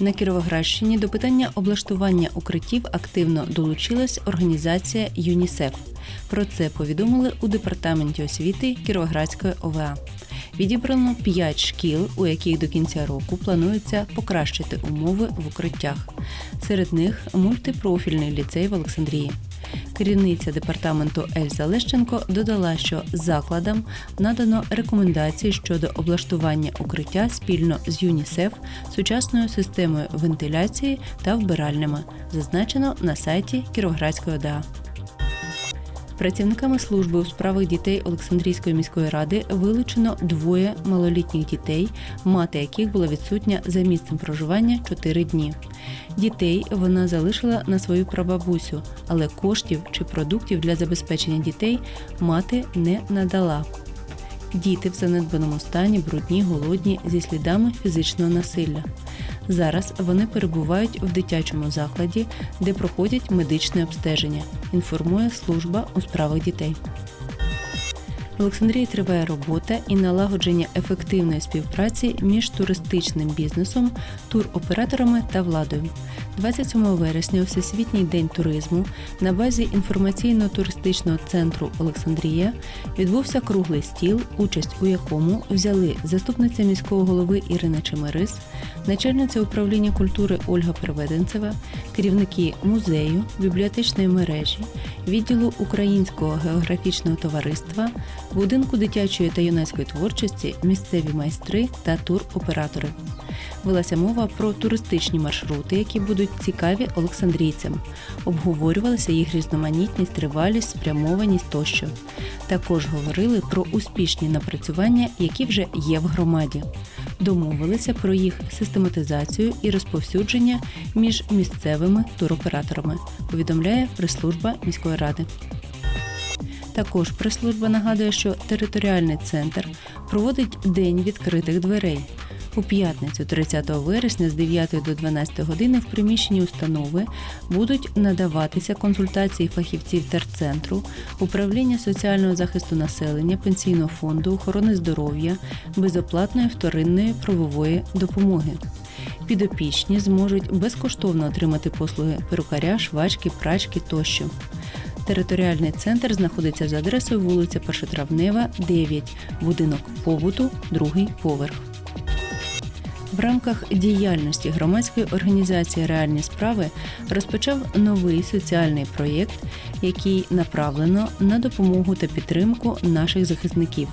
На Кіровоградщині до питання облаштування укриттів активно долучилась організація ЮНІСЕФ. Про це повідомили у департаменті освіти Кіровоградської ОВА. Відібрано 5 шкіл, у яких до кінця року планується покращити умови в укриттях. Серед них мультипрофільний ліцей в Олександрії. Керівниця департаменту Ельза Лещенко додала, що закладам надано рекомендації щодо облаштування укриття спільно з ЮНІСЕФ, сучасною системою вентиляції та вбиральнями, зазначено на сайті Кіровоградської ОДА. Працівниками служби у справах дітей Олександрійської міської ради вилучено двоє малолітніх дітей, мати яких була відсутня за місцем проживання 4 дні. Дітей вона залишила на свою прабабусю, але коштів чи продуктів для забезпечення дітей мати не надала. Діти в занедбаному стані, брудні, голодні, зі слідами фізичного насилля. Зараз вони перебувають в дитячому закладі, де проходять медичне обстеження. Інформує служба у справах дітей. Олександрії триває робота і налагодження ефективної співпраці між туристичним бізнесом, туроператорами та владою. 27 вересня у Всесвітній день туризму на базі інформаційно-туристичного центру Олександрія відбувся круглий стіл, участь у якому взяли заступниця міського голови Ірина Чемерис, начальниця управління культури Ольга Приведенцева, керівники музею, бібліотечної мережі, відділу Українського географічного товариства, будинку дитячої та юнацької творчості, місцеві майстри та туроператори. Велася мова про туристичні маршрути, які будуть цікаві олександрійцям. Обговорювалися їх різноманітність, тривалість, спрямованість тощо. Також говорили про успішні напрацювання, які вже є в громаді. Домовилися про їх систематизацію і розповсюдження між місцевими туроператорами. Повідомляє прес-служба міської ради. Також прес-служба нагадує, що територіальний центр проводить день відкритих дверей. У п'ятницю, 30 вересня, з 9 до 12 години в приміщенні установи будуть надаватися консультації фахівців терцентру, управління соціального захисту населення, пенсійного фонду, охорони здоров'я, безоплатної вторинної правової допомоги. Підопічні зможуть безкоштовно отримати послуги перукаря, швачки, прачки тощо. Територіальний центр знаходиться за адресою вулиця Першотравнева, 9, будинок побуту, другий поверх. В рамках діяльності громадської організації Реальні справи розпочав новий соціальний проєкт, який направлено на допомогу та підтримку наших захисників.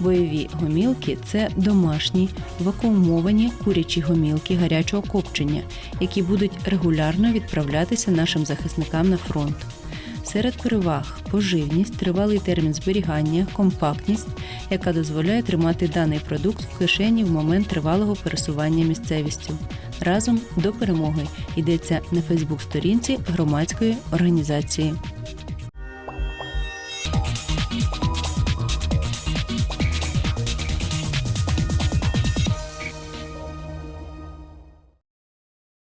Бойові гомілки це домашні вакуумовані курячі гомілки гарячого копчення, які будуть регулярно відправлятися нашим захисникам на фронт. Серед переваг поживність, тривалий термін зберігання, компактність, яка дозволяє тримати даний продукт в кишені в момент тривалого пересування місцевістю. Разом до перемоги йдеться на Фейсбук-сторінці громадської організації.